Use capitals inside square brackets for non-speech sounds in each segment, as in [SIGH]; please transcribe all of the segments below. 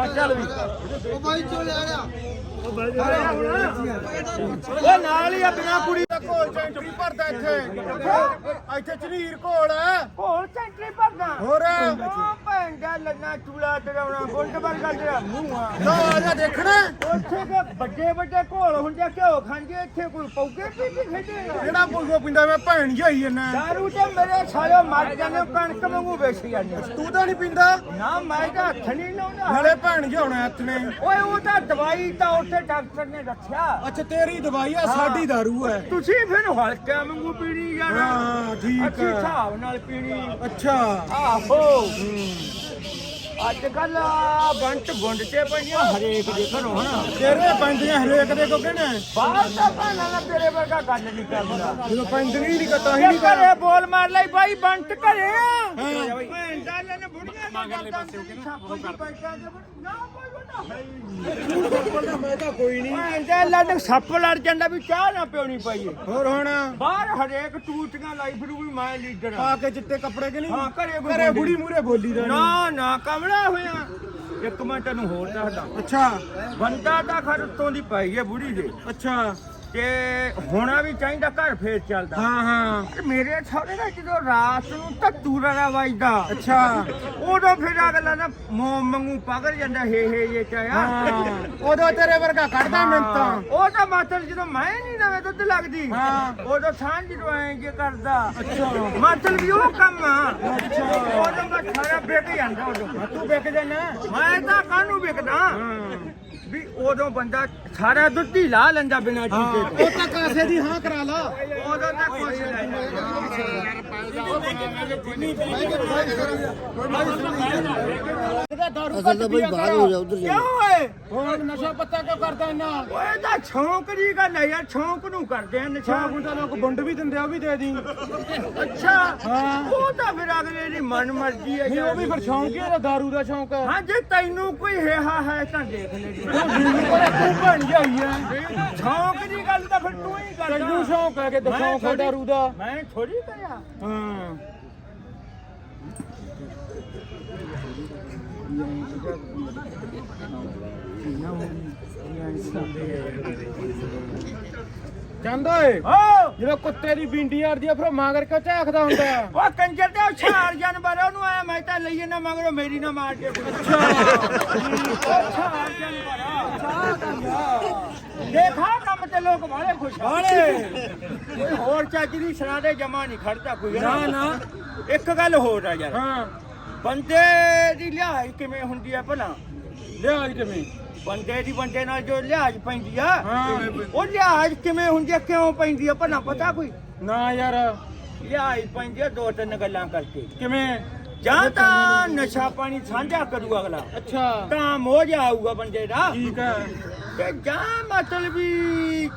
ਉਹ ਬਾਈ ਚੋਲੇ ਆ ਰਿਹਾ ਉਹ ਨਾਲ ਹੀ ਆ ਬਿਨਾ ਕੁੜੀ ਦਾ ਘੋਲ ਸੈਂਟਰੀ ਭਰਦਾ ਇੱਥੇ। ਇੱਥੇ ਚਨੀਰ ਘੋਲ ਹੈ। ਹੋਰ ਸੈਂਟਰੀ ਭਰਦਾ। ਹੋਰ। ਭੈਣ ਦਾ ਲੰਨਾ ਚੂਲਾ ਡਰਾਉਣਾ ਬੁਲਟ ਵਰਗਾ ਤੇਰਾ ਮੂੰਹ ਆ। ਤਾਂ ਆ ਜਾ ਦੇਖਣਾ। ਉੱਥੇ ਕੇ ਵੱਡੇ ਵੱਡੇ ਘੋਲ ਹੁੰਦੇ ਘਿਓ ਖਾਂਦੇ ਇੱਥੇ ਕੋਈ ਪੌਗੇ ਪੀ ਪੀ ਖੇਡੇਗਾ ਜਿਹੜਾ ਪੁੱਗੋ ਪਿੰਦਾ ਮੈਂ ਭੈਣ ਜਾਈ ਜੰਨਾ ਦਾਰੂ ਤੇ ਮੇਰੇ ਸਾਲੇ ਮਰ ਜਾਂਦੇ ਕਣਕ ਵਾਂਗੂ ਵੇਚ ਜਾਂਦੇ ਤੂੰ ਤਾਂ ਨਹੀਂ ਪਿੰਦਾ? ਨਾ ਮੈਂ ਤਾਂ ਹੱਥ ਨਹੀਂ ਲਾਉਂਦਾ। ਨਾਲੇ ਭੈਣ ਜਿਹਾਉਣਾ ਹੱਥ ਨੇ। ਓਏ ਉਹ ਤਾਂ ਦਵਾਈ ਤਾਂ ਉੱਥੇ ਡਾਕਟਰ ਨੇ ਦੱਸਿਆ। ਅੱਛਾ ਤੇਰੀ ਦਵਾਈ ਆ ਸਾਡੀ ਦਾਰੂ ਹੈ ਤੁਸੀਂ ਫਿਰ ਹਲਕਾ ਵਾਂਗੂ ਪੀਣੀ ਯਾਰ ਹਾਂ ਠੀਕ ਅੱਛੀ ਹੈ ਹਿਸਾਬ ਨਾਲ ਪੀਣੀ। ਅੱਛਾ। ਆਹੋ। ਅੱਜ ਕੱਲ ਬੰਟ ਗੁੰਡ ਤੇ ਪਈਆਂ ਹਰੇਕ ਦੇ ਘਰੋਂ ਹਨਾ? ਤੇਰੇ ਪੈਂਦੀਆਂ ਹਰੇਕ ਦੇ ਕੋ ਕਹਿਣਾ ਬਾਹਰ ਤਾਂ ਭਾਣਾ ਨਾ ਤੇਰੇ ਵਰਗਾ ਗੱਲ ਨਹੀਂ ਕਰਦਾ। ਜਦੋਂ ਪੈਂਦੀਆਂ ਹੀ ਨਹੀਂ ਕਤਾ ਹੀ ਨਹੀਂ ਕਰ ਘਰੇ ਬੋਲ ਮਾਰ ਲਈ ਬਾਈ ਬੰਟ ਘਰੇ ਆ। ਭੈਣ ਦਾ ਲੈਣੇ ਬੁੜੀਆਂ ਦਾ ਮਗਰਲੇ ਪਾਸੇ ਹੋ ਕੇ ਨਾ। ਕੋਈ ਬਤਾ ਮੈਂ ਤਾਂ ਕੋਈ ਨਹੀਂ ਭੈਣ ਦਾ ਲੈਣੇ ਸੱਪ ਲੜ ਜਾਂਦਾ ਵੀ ਚਾਹ ਨਾ ਪਿਉਣੀ ਪਈਏ ਹੋਰ ਹੁਣ? ਬਾਹਰ ਹਰੇਕ ਟੂਟੀਆਂ ਲਾਈ ਫਿਰੂ ਵੀ ਮੈਂ ਲੀਡਰ ਪਾ ਆ ਕੇ ਚਿੱਟੇ ਕੱਪੜੇ ਕਿ ਨਹੀਂ? ਹਾਂ, ਘਰੇ ਕੋਈ ਘਰੇ ਬੋਲੀ। ਬੁੜੀ ਮੂਰੇ ਬੋਲੀ ਦਾ ਨੀ। ਨਾ ਕਮਲਾ ਹੋਇਆ। ਇੱਕ ਮੈਂ ਤੈਨੂੰ ਹੋਰ ਦੱਸਦਾ। ਅੱਛਾ। ਬੰਦਾ ਤਾਂ ਖਰ ਉੱਤੋਂ ਦੀ ਪਈ ਹੈ ਬੁੜੀ ਦੇ ਅੱਛਾ। ਤੇ ਹੋਣਾ ਵੀ ਚਾਹੀਦਾ ਘਰ ਫੇਰ ਚੱਲਦਾ। ਹਾਂ ਹਾਂ। ਤੇ ਮੇਰੇ ਸਹੁਰੇ ਦਾ ਜਦੋਂ ਰਾਤ ਨੂੰ ਧੱਤੂ ਰੜਾ ਵੱਜਦਾ ਅੱਛਾ। ਉਦੋਂ ਫਿਰ ਅਗਲਾ ਨਾ ਮੋਮ ਮੰਗੂ ਪਗੜ ਜਾਂਦਾ ਹੇ ਹੇ ਇਹ ਚਾਇਆ ਉਦੋਂ ਤੇਰੇ ਵਰਗਾ ਕੱਢਦਾ ਮਿੰਤਾਂ ਉਹ ਤਾਂ ਮਾਤਰ ਜਦੋਂ ਮੈਂ ਨਹੀਂ ਨਵੇਂ ਦੁੱਧ ਲੱਗਦੀ ਹਾਂ। ਉਦੋਂ ਸਾਂਝ ਜਦੋਂ ਐਂ ਜੇ ਕਰਦਾ। ਅੱਛਾ। ਮਾਤਰ ਵੀ ਉਹ ਕੰਮ ਆ। ਉਦੋਂ ਮੈਂ ਸਾਰਾ ਵਿਕ ਜਾਂਦਾ ਉਦੋਂ। ਤੂੰ ਵਿਕ ਜਾਣਾ ਮੈਂ ਤਾਂ ਕਾਹਨੂੰ ਵਿਕਦਾ। ਵੀ ਉਦੋਂ ਬੰਦਾ ਸਾਰਾ ਦੁੱਧ ਹੀ ਲਾ ਲੈਂਦਾ ਬਿਨਾਂ ਟੀਕੇ ਉਹ ਤਾਂ ਕਾਸੇ ਦੀ ਹਾਂ ਕਰਾ ਲਾ। ਉਦੋਂ ਤਾਂ ਕੁਛ ਨਹੀਂ ਅਸਲ ਤਾਂ ਬਈ ਬਾਹਰ ਹੋ ਜਾ ਉਧਰ ਜਾ। ਕਿਉਂ ਓਏ? ਹੁਣ ਨਸ਼ਾ ਪੱਤਾ ਕਿਉਂ ਕਰਦਾ ਇੰਨਾ? ਓਏ ਤਾਂ ਸ਼ੌਂਕ ਦੀ ਗੱਲ ਹੈ ਯਾਰ ਸ਼ੌਂਕ ਨੂੰ ਕਰਦੇ ਆ ਨਸ਼ਾ। ਤਾਂ ਲੋਕ ਵੰਡ ਵੀ ਦਿੰਦੇ ਆ ਉਹ ਵੀ ਦੇ ਦੀ ਅੱਛਾ ਹਾਂ। ਉਹ ਤਾਂ ਫਿਰ ਅਗਲੇ ਦੀ ਮਨ ਮਰਜ਼ੀ ਹੈ ਨਹੀਂ ਉਹ ਵੀ ਫਿਰ ਸ਼ੌਂਕ ਹੀ ਦਾਰੂ ਦਾ ਸ਼ੌਂਕ ਹੈ। ਹਾਂ ਜੇ ਤੈਨੂੰ ਕੋਈ ਹੈਹਾ ਹੈ ਤਾਂ ਦੇਖ ਲੈ। ਜੀ ਤੂੰ ਬਣ ਜਾਈ ਹੈ ਸ਼ੌਂਕ ਦੀ ਗੱਲ ਤਾਂ ਫਿਰ ਤੂੰ ਹੀ ਕਰਦਾ। ਤੈਨੂੰ ਸ਼ੌਂਕ ਹੈ ਕਿ ਮੈਂ ਸ਼ੌਂਕ ਹੈ ਥੋੜ੍ਹੀ- ਦਾਰੂ ਦਾ ਮੈਂ ਥੋੜੀ ਕਰਿਆ। ਹਾਂ ਜਾਂਦਾ ਏ ਓ! ਜਦੋਂ ਕੁੱਤੇ ਦੀ ਬਿੰਡੀ ਅੜਦੀ ਆ ਫਿਰ ਮਾਂ ਕਰਕੇ ਝਾਕਦਾ ਹੁੰਦਾ? ਆ। ਉਹ ਕੰਜਰ ਤੇ ਉਹ ਛਾਲ ਜਾਨਵਰ ਆ, ਉਹਨੂੰ ਆਇਆ ਮੈਂ ਤਾਂ ਲਈਏ ਨਾ ਮਗਰੋਂ ਮੇਰੀ ਨਾ ਮਾਰ ਕੇ ਅੱਛਾ। ਛਾਲ ਜਾਨਵਰ ਆ। ਦੇਖਾ ਤੇ ਲੋਕ ਬਾਲੇ ਖੁਸ਼ ਬਾਲੇ ਕੋਈ ਹੋਰ ਚੱਜ ਦੀ ਸਰਾ ਦੇ ਜਮਾ ਨਹੀਂ ਖੜਦਾ ਕੋਈ ਨਾ ਨਾ। ਇੱਕ ਗੱਲ ਹੋਰ ਆ ਯਾਰ। ਹਾਂ। ਬੰਦੇ ਦੀ ਲਿਹਾਜ਼ ਕਿਵੇਂ ਹੁੰਦੀ ਆ ਭਲਾ? ਲਿਆਜ ਕਿਵੇਂ? ਬੰਦੇ ਦੀ ਬੰਦੇ ਨਾਲ ਜੋ ਲਿਹਾਜ਼ ਪੈਂਦੀ ਆ ਹਾਂ। ਉਹ ਲਿਹਾਜ਼ ਕਿਵੇਂ ਹੁੰਦੀ ਆ ਕਿਉਂ ਪੈਂਦੀ ਆ ਭਲਾ ਪਤਾ ਕੋਈ? ਨਾ ਯਾਰ। ਲਿਹਾਜ਼ ਪੈਂਦੀ ਆ ਦੋ ਤਿੰਨ ਗੱਲਾਂ ਕਰਕੇ। ਕਿਵੇਂ? ਜਾਂ ਤਾਂ ਨਸ਼ਾ ਪਾਣੀ ਸਾਂਝਾ ਕਰੂ ਅਗਲਾ। ਅੱਛਾ। ਤਾਂ ਮੋਜ ਆਊਗਾ ਬੰਦੇ ਦਾ। ਠੀਕ ਹੈ। ਤੇ ਜਾਂ ਮਤਲਬ ਵੀ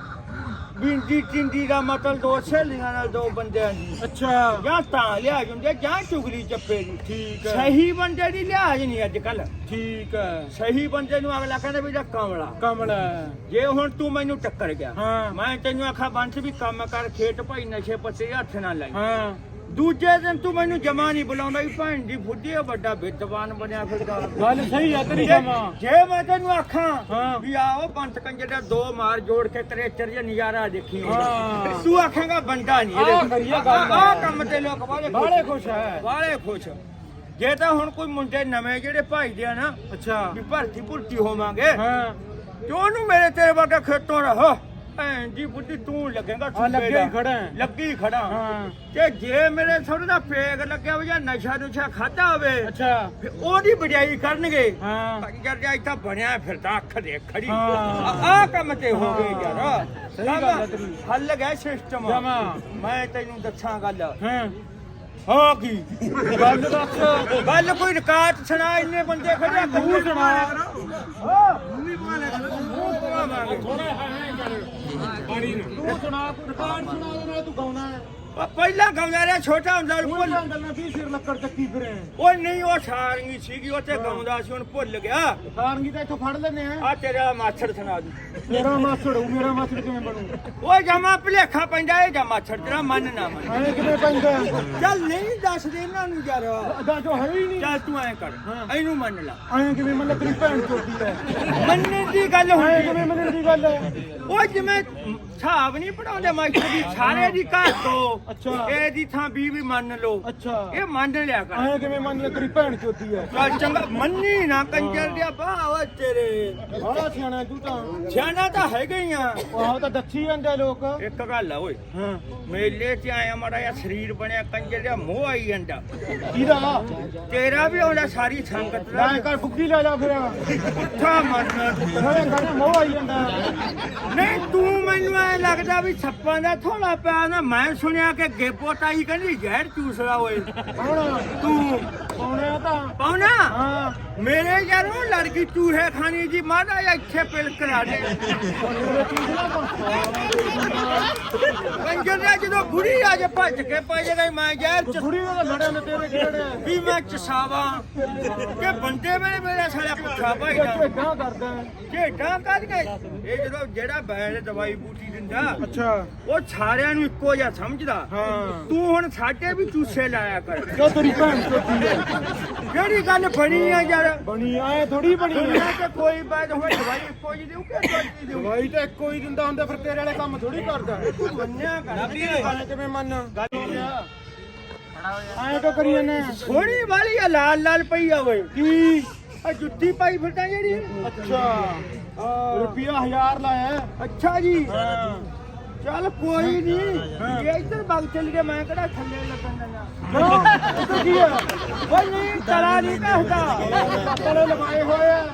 ਬਿੰਦੀ ਟਿੰਦੀ ਦਾ ਮਤਲਬ ਦੋ ਸਹੇਲੀਆਂ ਨਾਲ ਦੋ ਬੰਦਿਆਂ ਦੀ। ਅੱਛਾ। ਜਾਂ ਤਾਂ ਲਿਹਾਜ਼ ਹੁੰਦੀ ਆ, ਜਾਂ ਚੁਗਲੀ ਚੱਪੇ ਦੀ। ਠੀਕ ਹੈ। ਸਹੀ ਬੰਦੇ ਦੀ ਲਿਹਾਜ਼ ਨਹੀਂ ਅੱਜ ਕੱਲ ਠੀਕ ਹੈ। ਸਹੀ ਬੰਦੇ ਨੂੰ ਅਗਲਾ ਕਹਿੰਦਾ ਵੀ ਜਾ ਕਮਲਾ। ਕਮਲ। ਜੇ ਹੁਣ ਤੂੰ ਮੈਨੂੰ ਟੱਕਰ ਗਿਆ ਹਾਂ। ਮੈਂ ਤੈਨੂੰ ਆਖਾ ਬੰਸ ਵੀ ਕੰਮ ਕਰ ਖੇਤ ਭਾਈ ਨਸ਼ੇ ਪੱਤੇ ਹੱਥ ਨਾ ਲਾਈ। ਹਾਂ। ਦੂਜੇ ਦਿਨ ਤੂੰ ਮੈਨੂੰ ਜਮਾ ਨਹੀਂ ਬੁਲਾਉਂਦਾ ਵੀ ਭੈਣ ਦੀ ਬੁੱਢੀ ਆ ਵੱਡਾ ਵਿਦਵਾਨ ਬਣਿਆ ਫਿਰਦਾ। ਗੱਲ ਸਹੀ ਆ ਤੇਰੀ ਜਮਾ। ਜੇ ਮੈਂ ਤੈਨੂੰ ਆਖਾਂ ਹਾਂ। ਵੀ ਆਓ ਪੰਤ ਕੰਜਰ ਦੇ ਦੋ ਮਾਰ ਜੋੜ ਕੇ ਤੇਰੇ ਚਰਜੇ ਨਜ਼ਾਰਾ ਦੇਖੀ ਹਾਂ। ਤੂੰ ਆਖੇਗਾ ਬੰਦਾ ਨਹੀਂ। ਗੱਲ। ਆ ਕੰਮ ਤੇ ਲੋਕ ਬਾਲੇ ਖੁਸ਼ ਹੈ ਬਾਲੇ ਖੁਸ਼ ਜੇ ਤਾਂ ਹੁਣ ਕੋਈ ਮੁੰਡੇ ਨਵੇਂ ਜਿਹੜੇ ਭਾਈਦੇ ਆ ਨਾ ਅੱਛਾ। ਵੀ ਭਰਤੀ ਭੁਰਤੀ ਹੋਵਾਂਗੇ ਹਾਂ। ਤੇ ਉਹਨੂੰ ਮੇਰੇ ਤੇਰੇ ਵਰਗਾ ਖੇਤੋਂ ਰਹੋ। ਭੈਣ ਜੀ ਬੁੱਢੀ ਤੂੰ ਲੱਗੇਗਾ ਆ ਲੱਗੇ ਹੀ ਖੜਾ ਹੈ। ਲੱਗੀ ਹੀ ਖੜਾ ਹਾਂ। ਤੇ ਜੇ ਮੇਰੇ ਥੋੜਾ ਦਾ ਪੇਗ ਲੱਗਿਆ ਹੋਵੇ ਜਾਂ ਨਸ਼ਾ ਨੁਸ਼ਾ ਖਾਦਾ ਹੋਵੇ ਅੱਛਾ। ਫਿਰ ਉਹਦੀ ਵਡਿਆਈ ਕਰਨਗੇ। ਹਾਂ। ਕੰਜਰ ਜਿਹਾ ਇੱਥੇ ਬਣਿਆ ਫਿਰਦਾ ਅੱਖ ਦੇ ਖੜੀ। ਹਾਂ। ਆ ਕੰਮ ਤੇ ਹੋ ਗਏ ਯਾਰ। ਸਹੀ ਗੱਲ ਹੈ ਤੇਰੀ। ਹੱਲ ਗਿਆ ਸਿਸਟਮ ਜਮਾਂ। ਮੈਂ ਤੈਨੂੰ ਦੱਸਾਂ ਗੱਲ। ਹਾਂ। ਹਾਂ ਕੀ ਗੱਲ ਦੱਸ। ਗੱਲ ਕੋਈ ਰਿਕਾਰਡ ਸੁਣਾ ਇੰਨੇ ਬੰਦੇ ਖੜੇ ਆ, ਤੂੰ ਸੁਣਾ। ਹਾਂ। ਮੂੰਹ ਪਵਾਵਾਂਗੇ ਤੂੰ ਸੁਣਾ ਤੂੰ ਰਿਕਾਰਡ ਸੁਣਾ ਉਹਦੇ ਨਾਲ ਤੂੰ ਗਾਉਣਾ ਹੈ। ਉਹ ਪਹਿਲਾਂ ਗਾਉਂਦਾ ਰਿਹਾ ਛੋਟਾ ਹੁੰਦਾ ਸੀ, ਭੁੱਲ ਗੱਲਾਂ ਕੀ ਸਿਰ ਲੱਕੜ ਚੱਕੀ ਫਿਰੇ। ਉਹ ਨਹੀਂ ਉਹ ਸਾਰੰਗੀ ਸੀਗੀ ਉੱਥੇ ਗਾਉਂਦਾ ਸੀ ਹੁਣ ਭੁੱਲ ਗਿਆ। ਸਾਰੰਗੀ ਤਾਂ ਇੱਥੋਂ ਫੜ ਲੈਨੇ ਆ। ਆ ਤੇਰਾ ਮਾਛੜ ਸੁਣਾ ਦੂ। ਤੇਰਾ ਮਾਸੜ ਹੋਊ ਮੇਰਾ ਮਾਸੜ ਕਿਵੇਂ ਬਣੂ? ਉਹ ਜਮਾ ਭਲੇਖਾ ਪੈਂਦਾ ਇਹ ਜਮਾ ਛੜ ਤੇਰਾ ਮੰਨ ਨਾ ਮੰਨ। ਐ ਕਿਵੇਂ ਪੈਂਦਾ? ਚੱਲ ਨਹੀਂ ਦੱਸਦੇ ਇਹਨਾਂ ਨੂੰ ਯਾਰ। ਅਦਾ ਜੋ ਹੈ ਹੀ ਨਹੀਂ। ਚੱਲ ਤੂੰ ਐ ਕਰ ਇਹਨੂੰ ਮੰਨ ਲਾ। ਐ ਕਿਵੇਂ ਮਤਲਬ ਤੇਰੀ ਭੈਣ ਚੋਦੀ ਹੈ? ਮੰਨਣ ਦੀ ਗੱਲ ਐ ਹੁੰਦੀ ਕਿਵੇਂ ਮੰਨਣ ਦੀ ਗੱਲ ਉਹ ਜਿਵੇਂ ਹਿਸਾਬ ਨਹੀਂ ਪੜਾਉਂਦੇ ਮਾਸਟਰ ਦੀ ਸਾਰੇ ਦੀ ਘਰ ਤੋਂ ਅੱਛਾ। ਇਹਦੀ ਥਾਂ ਵੀ ਵੀ ਮੰਨ ਲਓ। ਅੱਛਾ। ਇਹ ਮੰਨ ਲਿਆ ਕਰ। ਐ ਕਿਵੇਂ ਮੰਨ ਲੈ ਤੇਰੀ ਭੈਣ ਚੋਦੀ ਹੈ? ਚੱਲ ਚੰਗਾ ਮੰਨੀ ਨਾ ਕੰਜਰ ਬਾਹ ਓਏ ਤੇਰੇ। ਬੜਾ ਸਿਆਣਾ ਤੂੰ ਤਾਂ। ਸਿਆਣਾ ਤਾਂ ਹੈਗਾ ਹੀ ਆ। ਆਹ ਤਾਂ ਦੱਸੀ ਜਾਂਦੇ ਲੋਕ। ਇੱਕ ਗੱਲ ਆ ਓਏ। ਹਾਂ। ਮੇਲੇ 'ਚ ਆਇਆ ਮਾੜਾ ਜਿਹਾ ਸਰੀਰ ਬਣਿਆ ਕੰਜਰ ਦਿਆ ਮੋਹ ਆਈ ਜਾਂਦਾ। ਕਿਹਦਾ? ਤੇਰਾ ਵੀ ਆਉਂਦਾ ਸਾਰੀ ਸੰਗਤ ਦਾ ਲੈ ਕਰ ਬੁੱਕੀ ਲੈ ਜਾ ਫਿਰ। ਪੁੱਠਾ ਮਰਨਾ। ਨਾਲੇ ਗਾਣੇ ਮੋਹ ਆਈ ਜਾਂਦਾ। ਨਹੀਂ ਤੂੰ ਮੈਨੂੰ ਐ ਲੱਗਦਾ ਵੀ ਛੱਪਾਂ ਦਾ ਥੋੜਾ ਪਿਆ ਨਾ। ਮੈਂ ਸੁਣਿਆ ਕਿ ਗੇਪੋ ਤਾਈ ਕਹਿੰਦੀ ਜ਼ਹਿਰ ਚੂਸਦਾ ਓਏ। ਤੂੰ ਤਾਂ। ਪਾਉਣਾ? ਹਾਂ। ਮੇਰੇ ਯਾਰੋਂ ਲੜਕੀ ਚੂਹੇ ਖਾਣੀ ਜੀ ਮਾਦਾ ਇੱਥੇ ਪਿਲ ਕਰਾ ਦੇ। ਕੰਜਰ ਨੇ ਜਦੋਂ ਬੁੜੀ ਆ ਜੇ ਭੱਜ ਕੇ ਪੈ ਜਾਗਾ ਮੈਂ ਚ ਬੁੜੀ ਦਾ ਲੜਿਆ ਨੇ ਤੇਰੇ ਕਿਹੜੇ? ਵੀ ਮੈਂ ਚਸਾਵਾ। ਕਿ ਬੰਦੇ ਮੇਰੇ ਮੇਰੇ ਸਾਲਾ ਪੁੱਠਾ ਭਾਈ ਦਾ। ਝੇਡਾਂ ਕਰਦਾ। ਝੇਡਾਂ ਕੱਢ ਕੇ ਇਹ ਜਦੋਂ ਜਿਹੜਾ ਬੈਲ ਦਵਾਈ ਬੂਟੀ ਦਿੰਦਾ ਅੱਛਾ। ਉਹ ਸਾਰਿਆਂ ਨੂੰ ਇੱਕੋ ਜਿਹਾ ਸਮਝਦਾ। ਤੂੰ ਹੁਣ ਸਾਡੇ ਵੀ ਚੂਸੇ ਲਾਇਆ ਕਰ। ਜੋ ਤੇਰੀ ਭੈਣ ਚੋਦੀ ਹੈ ਜਿਹੜੀ ਗੱਲ ਬਣੀ ਆ ਯਾਰ? ਬਣੀ ਐ ਥੋੜੀ ਬਣੀ ਦੁਨੀਆ ਤੇ ਕੋਈ ਬਾਤ ਹੋਵੇ ਦਵਾਈ ਇੱਕੋ ਜਿਹੀ ਦੇਉ ਕਿ ਦਵਾਈ ਦੇਉ ਦਵਾਈ ਤਾਂ ਇੱਕੋ ਹੀ ਦਿੰਦਾ ਹੁੰਦਾ ਫਿਰ ਤੇਰੇ ਵਾਲੇ ਕੰਮ ਥੋੜੀ ਕਰਦਾ। ਮੰਨਿਆ ਕਰ। ਐ ਕਿਵੇਂ ਮੰਨ? ਗੱਲ ਹੋ ਗਿਆ। ਐ ਕਿਉਂ ਕਰੀ ਜਾਂਦੇ ਸੋਹਣੀ ਵਾਲੀ ਆ ਲਾਲ ਲਾਲ ਪਈ ਆ ਓਏ। ਕੀ? ਆ ਜੁੱਤੀ ਪਾਈ ਫਿਰਦਾ ਜਿਹੜੀ। ਅੱਛਾ। ਰੁਪਿਆ 1000 ਲਾਇਆ। ਅੱਛਾ ਜੀ। ਹਾਂ। ਚੱਲ ਕੋਈ ਨਹੀਂ ਜੇ ਇੱਧਰ ਬਗ ਚੱਲ ਗਿਆ ਮੈਂ ਕਿਹੜਾ ਥੱਲੇ ਲੱਗਣ ਦੇਣਾ? ਕਿਉਂ ਕੀ ਓਏ ਨਹੀਂ ਤਲਾ ਨਹੀਂ ਕਹਦਾ ਕੱਪੜੇ ਲਗਾਏ ਹੋਏ ਆ।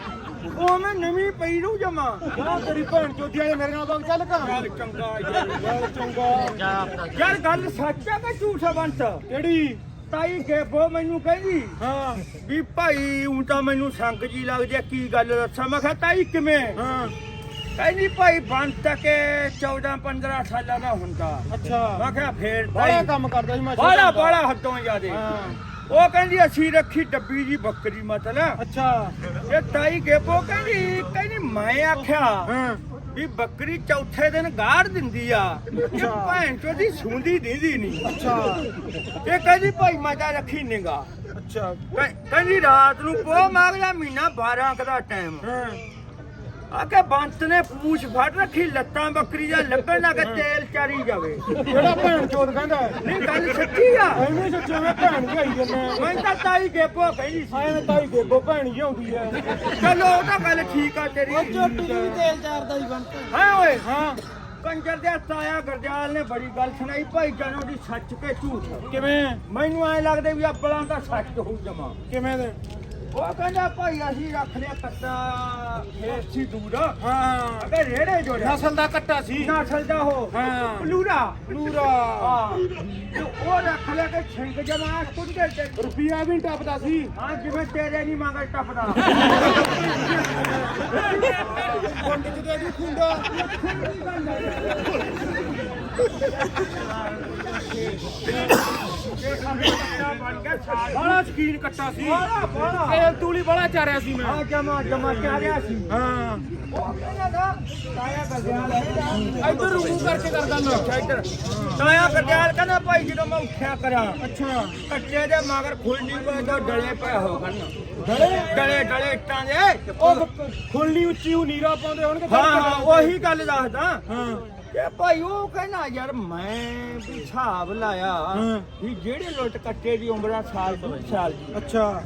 ਉਹ ਮੈਂ ਨਵੀਂ ਪਈ ਰੂ ਜਮਾ। ਕਿਉਂ ਤੇਰੀ ਭੈਣ ਚੋਦੀ ਵਾਲੇ ਮੇਰੇ ਨਾਲ ਬਗ ਚੱਲ ਕਾ ਚੱਲ ਚੰਗਾ ਯਾਰ ਚੰਗਾ। ਯਾਰ ਗੱਲ ਸੱਚ ਆ ਕਿ ਝੂਠ ਆ ਬੰਤ? ਕਿਹੜੀ? ਤਾਈ ਗੇਬੋ ਮੈਨੂੰ ਕਹਿੰਦੀ ਹਾਂ। ਵੀ ਭਾਈ ਉਂ ਤਾਂ ਮੈਨੂੰ ਸੰਗ ਜੀ ਲੱਗਦੀ ਆ, ਕੀ ਗੱਲ ਦੱਸਾਂ? ਮੈਂ ਕਿਹਾ ਤਾਈ ਕਿਵੇਂ? ਹਾਂ। ਕਹਿੰਦੀ ਭਾਈ ਬੰਤ ਕੇ 14 15 ਸਾਲਾਂ ਦਾ ਹੁੰਦਾ। ਅੱਛਾ। ਮੈਂ ਕਿਹਾ ਫੇਰ ਬੜਾ ਕੰਮ ਕਰਦਾ ਸੀ ਮੈਂ ਬਾਲਾ ਬਾਲਾ ਹੱਦੋਂ। ਜਾਦੇ ਹਾਂ। ਉਹ ਕਹਿੰਦੀ ਅਸੀਂ ਰੱਖੀ ਡੱਬੀ ਜੀ ਬੱਕਰੀ ਮਤਲਬ। ਅੱਛਾ। ਇਹ ਤਾਈ ਗੇਬੋ ਕਹਿੰਦੀ ਕਹਿੰਦੀ ਮੈਂ ਆਖਿਆ ਹਾਂ। ਵੀ ਬੱਕਰੀ ਚੌਥੇ ਦਿਨ ਗਾੜ ਦਿੰਦੀ ਆ। ਇਹ ਭੈਣ ਚੋਦੀ ਸੁੰਦੀ ਦੀਦੀ ਨਹੀਂ ਅੱਛਾ। ਇਹ ਕਹਿੰਦੀ ਭਾਈ ਮੈਂ ਤਾਂ ਰੱਖੀ ਨਿਗਾ ਅੱਛਾ। ਕਹਿੰਦੀ ਰਾਤ ਨੂੰ ਪੋ ਮਾਗਲਾ ਮਹੀਨਾ 12 ਕੁ ਦਾ ਟਾਈਮ ਹਾਂ। ਆ ਕੇ ਬੰਤ ਨੇ ਪੂਛ ਫੜ ਰੱਖੀ ਲੱਤਾਂ ਬੱਕਰੀ ਦਾ ਲੱਗਣ ਲੱਗ ਤੇਲ ਚਾਰੀ ਜਾਵੇ। ਜਿਹੜਾ ਭੈਣ ਚੋਦ ਕਹਿੰਦਾ। ਨਹੀਂ ਗੱਲ ਸੱਚੀ ਆ। ਐਵੇਂ ਸੱਚੇ ਮੈਂ ਭੈਣ ਹੀ ਆਈ ਜੰਨੇ ਮੈਂ ਤਾਂ ਤਾਈ ਗੇਪੋ ਕਹਿੰਦੀ ਸੀ। ਐਵੇਂ ਤਾਈ ਗੇਬੋ ਭੈਣ ਹੀ ਆਉਂਦੀ ਹੈ। ਚਲੋ ਉਹ ਤਾਂ ਗੱਲ ਠੀਕ ਆ ਤੇਰੀ। ਚੋਟੀ ਦੀ ਵੀ ਤੇਲ ਚਾਰਦਾ ਹੀ ਬੰਤ। ਹਾਂ ਓਏ। ਹਾਂ। ਕੰਜਰ ਦੇ ਤਾਇਆ ਗਰਜਾਲ ਨੇ ਬੜੀ ਗੱਲ ਸੁਣਾਈ ਭਾਈ ਜਾਨੋ ਦੀ ਸੱਚ ਕੇ ਝੂਠ। ਕਿਵੇਂ? ਮੈਨੂੰ ਐ ਲੱਗਦਾ ਵੀ ਅੱਬਲਾਂ ਦਾ ਸੱਚ ਹੋਊ ਜਮਾ। ਕਿਵੇਂ ਦੇ? ਉਹ ਕਹਿੰਦਾ ਭਾਈ ਅਸੀਂ ਰੱਖ ਲਿਆ ਕੱਟਾ। ਫੇਰ ਸੀ ਦੂਰ ਹਾਂ। ਅਗੇ ਰੇੜੇ ਜੋੜਿਆ। ਨਸਲ ਦਾ ਕੱਟਾ ਸੀ। ਨਸਲ ਦਾ ਹੋ ਹਾਂ। ਪਲੂਰਾ। ਪਲੂਰਾ। ਹਾਂ। ਤੇ ਉਹ ਰੱਖ ਲਿਆ ਕਿ ਛਿੰਕ ਜਮਾ ਕੁੰਡੇ ਤੇ। ਰੁਪਿਆ ਵੀ ਟੱਪਦਾ ਸੀ। ਹਾਂ ਜਿਵੇਂ ਤੇਰੇ ਨਹੀਂ ਮੰਗਲ ਟੱਪਦਾ। ਕੁੰਡ ਚ ਦੇ ਦੀ ਖੁੰਡਾ ਬੜਾ ਸ਼ਕੀਨ ਕੱਟਾ ਸੀ। ਬਾਲਾ ਬਾਲਾ ਤੇਲ ਤੂਲੀ ਬੜਾ ਚਾਰਿਆ ਸੀ ਮੈਂ। ਆ ਜਮਾ ਜਮਾ ਚਾਰਿਆ ਸੀ। ਹਾਂ। ਇੱਧਰ ਰੂੂ ਕਰਕੇ ਕਰਦਾ ਮੈਂ। ਅੱਛਾ ਇੱਧਰ। ਤਾਇਆ ਕਹਿੰਦਾ ਭਾਈ ਜਦੋਂ ਮੈਂ ਉੱਠਿਆ ਕਰਾਂ ਅੱਛਾ। ਕੱਟੇ ਦੇ ਮਗਰ ਖੁੱਲਣੀ ਪਏ ਤਾਂ ਡਲੇ ਪਏ ਹੋ ਗਨ ਡਲੇ? ਡਲੇ ਡਲੇ ਇੱਟਾਂ ਦੇ। ਉਹ ਖੁੱਲੀ ਉੱਚੀ ਉਹ ਨੀਰਾ ਪਾਉਂਦੇ ਹੋਣਗੇ ਹਾਂ ਹਾਂ ਉਹੀ ਗੱਲ ਦੱਸਦਾ। ਹਾਂ। ਕਿ ਭਾਈ ਉਹ ਕਹਿੰਦਾ ਯਾਰ ਮੈਂ ਵੀ ਹਿਸਾਬ ਲਾਇਆ ਹਾਂ। ਵੀ ਜਿਹੜੇ ਲੁੱਟ ਕੱਟੇ ਦੀ ਉਮਰ ਆ ਸਾਲ ਤੋਂ ਸਾਲ ਦੀ। ਅੱਛਾ।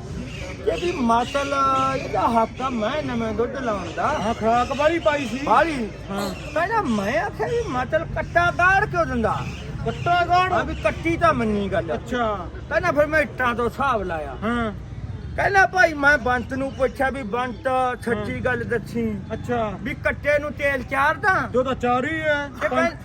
ਕਿ ਵੀ ਮਾਤਲ ਇਹਦਾ ਹੱਕ ਆ ਮੈਂ ਨਵੇਂ ਦੁੱਧ ਲਾਉਣ ਦਾ। ਹਾਂ ਖਰਾਕ ਵਾਲੀ ਪਾਈ ਸੀ। ਬਾਲੀ ਹਾਂ। ਕਹਿੰਦਾ ਮੈਂ ਆਖਿਆ ਵੀ ਮਾਤਲ ਕੱਟਾ ਗਾੜ ਕਿਉਂ ਦਿੰਦਾ? ਕੱਟਾ ਗਾਣ ਵੀ ਕੱਟੀ ਤਾਂ ਮੰਨੀ ਗੱਲ। ਅੱਛਾ। ਕਹਿੰਦਾ ਫਿਰ ਮੈਂ ਇੱਟਾਂ ਤੋਂ ਹਿਸਾਬ ਲਾਇਆ। ਹਾਂ। ਕਹਿੰਦਾ ਭਾਈ ਮੈਂ ਬੰਤ ਨੂੰ ਪੁੱਛਿਆ ਵੀ ਬੰਤ ਸੱਚੀ ਗੱਲ ਦੱਸੀ। ਅੱਛਾ। ਵੀ ਕੱਟੇ ਨੂੰ ਤੇਲ ਚਾਰਦਾ? ਜੋ ਤਾਂ ਚਾਰੀ ਹੈ ਤੇ ਕਹਿੰ-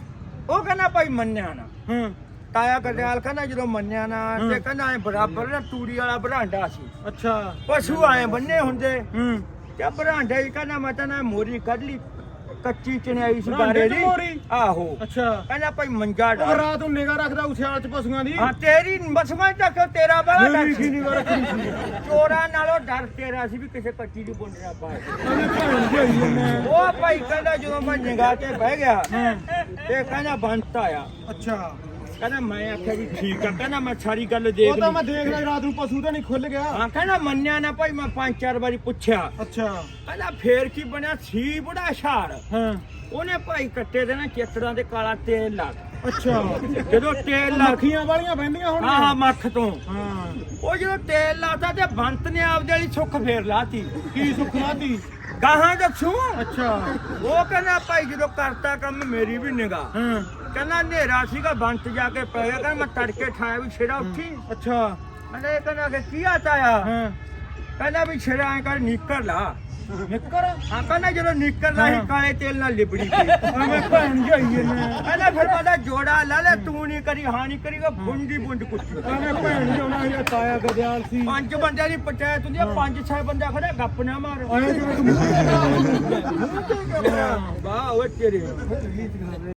ਉਹ ਕਹਿੰਦਾ ਭਾਈ ਮੰਨਿਆ ਨਾ। ਹਾਂ। ਤਾਇਆ ਗਰਦਿਆਲ ਕਹਿੰਦਾ ਜਦੋਂ ਮੰਨਿਆ ਨਾ। ਤੇ ਕਹਿੰਦਾ ਐ ਬਰਾਬਰ ਨਾ ਤੂੜੀ ਵਾਲਾ ਬਰਾਂਡਾ ਸੀ। ਅੱਛਾ। ਪਸ਼ੂ ਆਏ ਬੰਨੇ ਹੁੰਦੇ। ਹੂੰ। ਤੇ ਬਰਾਂਡੇ ਹੀ ਕਹਿੰਦਾ ਮੈਂ ਤਾਂ ਨਾ ਮੋਰੀ ਕੱਢ ਲਈ। ਕੱਚੀ ਚਣਾਈ ਸੀ ਬਾਰੇ ਦੀ। ਮੋਰੀ? ਆਹੋ। ਅੱਛਾ। ਕਹਿੰਦਾ ਭਾਈ ਮੰਜਾ ਉਹ ਡਾ ਰਾਤ ਨੂੰ ਨਿਗਾ ਰੱਖਦਾ ਉਸਿਆਲ ਚ ਪਸ਼ੂਆਂ ਦੀ। ਹਾਂ ਤੇਰੀ ਬਸਮਾਂ ਤੱਕ ਤੇਰਾ ਬੜਾ ਡਰ ਸੀ। ਚੋਰਾਂ ਨਾਲੋਂ ਡਰ ਤੇਰਾ ਸੀ ਵੀ ਕਿਸੇ ਕੱਚੀ ਦੀ ਬੁੰਡ ਨਾ ਪਾਏ। ਜਾਈ ਮੈਂ। ਉਹ ਭਾਈ ਕਹਿੰਦਾ ਜਦੋਂ ਮੈਂ ਨਿਗਾਹ ਤੇ ਬਹਿ ਗਿਆ ਤੇ ਕਹਿੰਦਾ ਬੰਤ ਆਇਆ। ਅੱਛਾ। ਕਹਿੰਦਾ ਮੈਂ ਆਖਿਆ ਵੀ ਠੀਕ ਆ ਕਹਿੰਦਾ ਮੈਂ ਸਾਰੀ ਗੱਲ ਦੇਖ ਉਹ ਤਾਂ ਮੈਂ ਲਈ ਦੇਖ ਲਿਆ ਰਾਤ ਨੂੰ ਪਸ਼ੂ ਤਾਂ ਨਹੀਂ ਖੁੱਲ ਗਿਆ। ਹਾਂ ਕਹਿੰਦਾ ਮੰਨਿਆ ਨਾ ਭਾਈ ਮੈਂ ਪੰਜ ਚਾਰ ਵਾਰੀ ਪੁੱਛਿਆ। ਅੱਛਾ। ਕਹਿੰਦਾ ਫੇਰ ਕੀ ਬਣਿਆ? ਸੀ ਬੜਾ ਸ਼ਾਰ ਹਾਂ। ਉਹਨੇ ਭਾਈ ਕੱਟੇ ਦੇ ਨਾ ਚਿੱਤੜਾਂ ਦੇ ਕਾਲਾ ਤੇਲ ਲਾ ਦਿੱਤਾ। ਅੱਛਾ। ਜਦੋਂ ਤੇਲ ਲਾ ਮੱਖੀਆਂ ਵਾਲੀਆਂ ਬਹਿੰਦੀਆਂ ਹੁਣ ਹਾਂ ਹਾਂ ਮੱਖ ਤੋਂ। ਹਾਂ। ਉਹ ਜਦੋਂ ਤੇਲ ਲਾਤਾ ਤੇ ਬੰਤ ਨੇ ਆਪਦੇ ਲਈ ਸੁੱਖ ਫੇਰ ਲਾਤੀ। ਕੀ ਸੁੱਖ ਲਾਦੀ ਗਾਹਾਂ ਦੱਸੂ? ਅੱਛਾ। ਉਹ ਕਹਿੰਦਾ ਭਾਈ ਜਦੋਂ ਕਰਤਾ ਕੰਮ ਮੇਰੀ ਵੀ ਨਿਗਾਹ। ਹਾਂ। ਕਹਿੰਦਾ ਹਨੇਰਾ ਸੀਗਾ ਬੰਤ ਜਾ ਕੇ ਪੈ ਗਿਆ ਕਹਿੰਦਾ ਮੈਂ ਤੜਕੇ ਠਾਇਆ ਵੀ ਛੇੜਾ ਉੱਠੀ। ਅੱਛਾ। ਕਹਿੰਦਾ ਇਹ ਕਹਿੰਦਾ ਕਿ ਕੀ ਆਤਾ ਆ? ਹਾਂ। ਕਹਿੰਦਾ ਵੀ ਛੇੜਾ ਐ ਕਰ ਨਿੱਕਰ ਲਾ। ਨਿੱਕਰ? ਹਾਂ ਕਹਿੰਦਾ ਜਦੋਂ ਨਿੱਕਰ ਲਾ ਹੀ। ਕਾਲੇ ਤੇਲ ਨਾਲ ਲਿਬੜੀ ਪਈ ਐਵੇਂ [LAUGHS] ਭੈਣ ਜਾਈ ਨੇ ਕਹਿੰਦਾ ਫਿਰ ਕਹਿੰਦਾ ਜੋੜਾ ਲਾ ਲੈ ਤੂੰ ਨਹੀਂ ਕਰੀ ਹਾਂ ਨਹੀਂ ਕਰੀਗਾ ਬੁੰਡੀ ਬੁੰਡ ਕੁੱਤੀ। ਐਵੇਂ ਭੈਣ ਜਾਉਣਾ ਇਹ ਤਾਇਆ ਗਦਿਆਲ ਸੀ। ਪੰਜ ਬੰਦਿਆਂ ਦੀ ਪੰਚਾਇਤ ਹੁੰਦੀ ਆ ਪੰਜ ਛੇ ਬੰਦਾ ਖੜੇ ਗੱਪ ਨਾ ਮਾਰ। ਐਂ ਜਿਵੇਂ ਤੂੰ ਵਾਹ ਓਏ ਤੇਰੇ।